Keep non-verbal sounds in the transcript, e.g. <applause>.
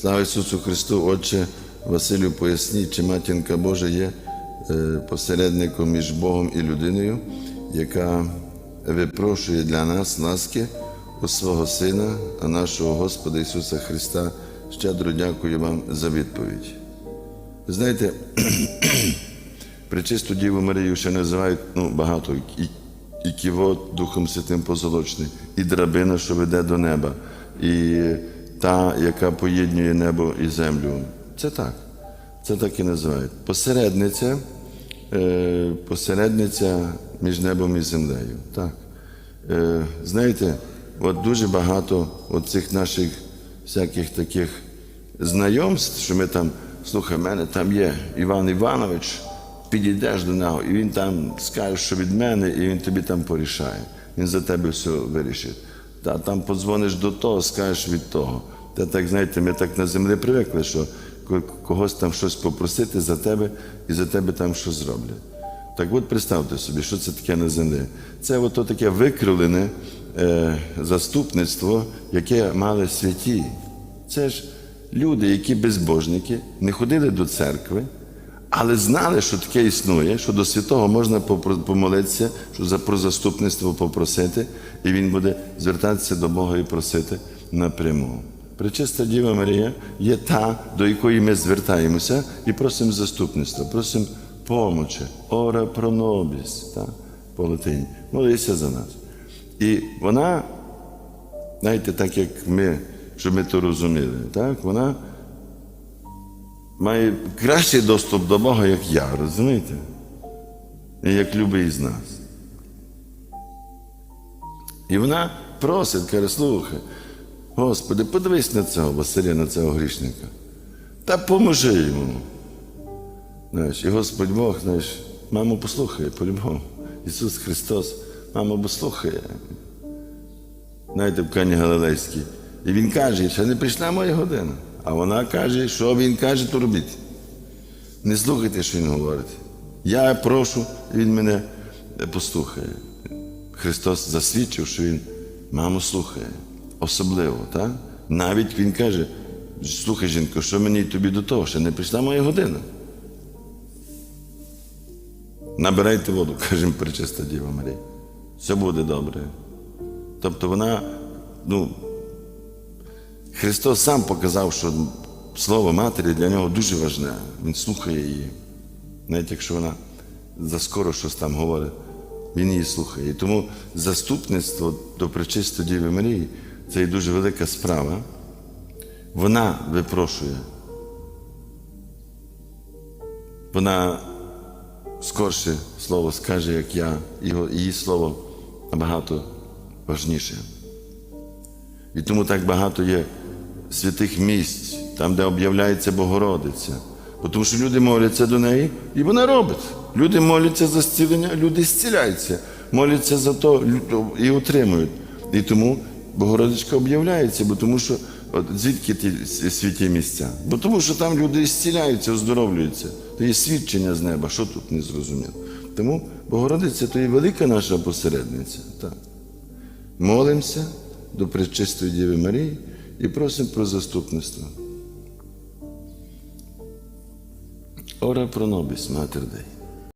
Слава Ісусу Христу, Отче Василю, поясніть, чи матінка Божа є е, посередником між Богом і людиною, яка випрошує для нас ласки у свого Сина, а нашого Господа Ісуса Христа. Щедро дякую вам за відповідь. Ви знаєте, <clears throat> Пречисту Діву Марію ще називають ну, багато і, і ківот Духом Святим Позолочний, і драбина, що веде до неба, і та, яка поєднує небо і землю. Це так. Це так і називають. Посередниця, е, посередниця між небом і землею. Так. Е, знаєте, от дуже багато цих наших всяких таких знайомств, що ми там, слухай, в мене там є Іван Іванович, підійдеш до нього, і він там скаже, що від мене, і він тобі там порішає. Він за тебе все вирішить. Та там подзвониш до того, скажеш від того. Та так, знаєте, ми так на землі привикли, що ко- когось там щось попросити за тебе і за тебе там щось зроблять. Так от представте собі, що це таке на землі. Це ото таке викривлене е, заступництво, яке мали святі. Це ж люди, які безбожники, не ходили до церкви, але знали, що таке існує, що до святого можна помолитися, що за про заступництво попросити, і він буде звертатися до Бога і просити напряму. Пречиста Діва Марія є та, до якої ми звертаємося і просимо заступництва, просимо помочі, ора про нобіс, та, по латині. Молися за нас. І вона, знаєте, так як ми, щоб ми то розуміли, так, вона має кращий доступ до Бога, як я, розумієте? І як любий з нас. І вона просить, каже, слухай, Господи, подивись на цього Василя, на цього грішника. Та поможи йому. Знаєш, і Господь Бог, знаєш, маму послухає по-любому. Ісус Христос, маму послухає. Знаєте, в Кані Галилейській. І Він каже, ще не прийшла моя година. А вона каже, що він каже, то робіть. Не слухайте, що він говорить. Я прошу, він мене послухає. Христос засвідчив, що Він маму слухає. Особливо, так? Навіть Він каже, слухай, жінко, що мені тобі до того, ще не прийшла моя година. Набирайте воду, <laughs> каже пречиста Діва Марія. Все буде добре. Тобто вона, ну, Христос сам показав, що слово матері для нього дуже важне. Він слухає її. Навіть якщо вона заскоро щось там говорить, він її слухає. І тому заступництво до пречистої Діви Марії це є дуже велика справа. Вона випрошує. Вона скорше слово скаже, як я, його, її слово набагато важніше. І тому так багато є святих місць, там, де об'являється Богородиця. Бо Тому що люди моляться до неї, і вона робить. Люди моляться за зцілення, люди зціляються, моляться за то і отримують. І тому Богородичка об'являється, бо тому що от звідки ті святі місця? Бо тому що там люди зціляються, оздоровлюються. То є свідчення з неба, що тут не зрозуміло. Тому Богородиця то є велика наша посередниця. Так. Молимося до Пречистої Діви Марії і просимо про заступництво. Ora pro nobis, Mater Дей.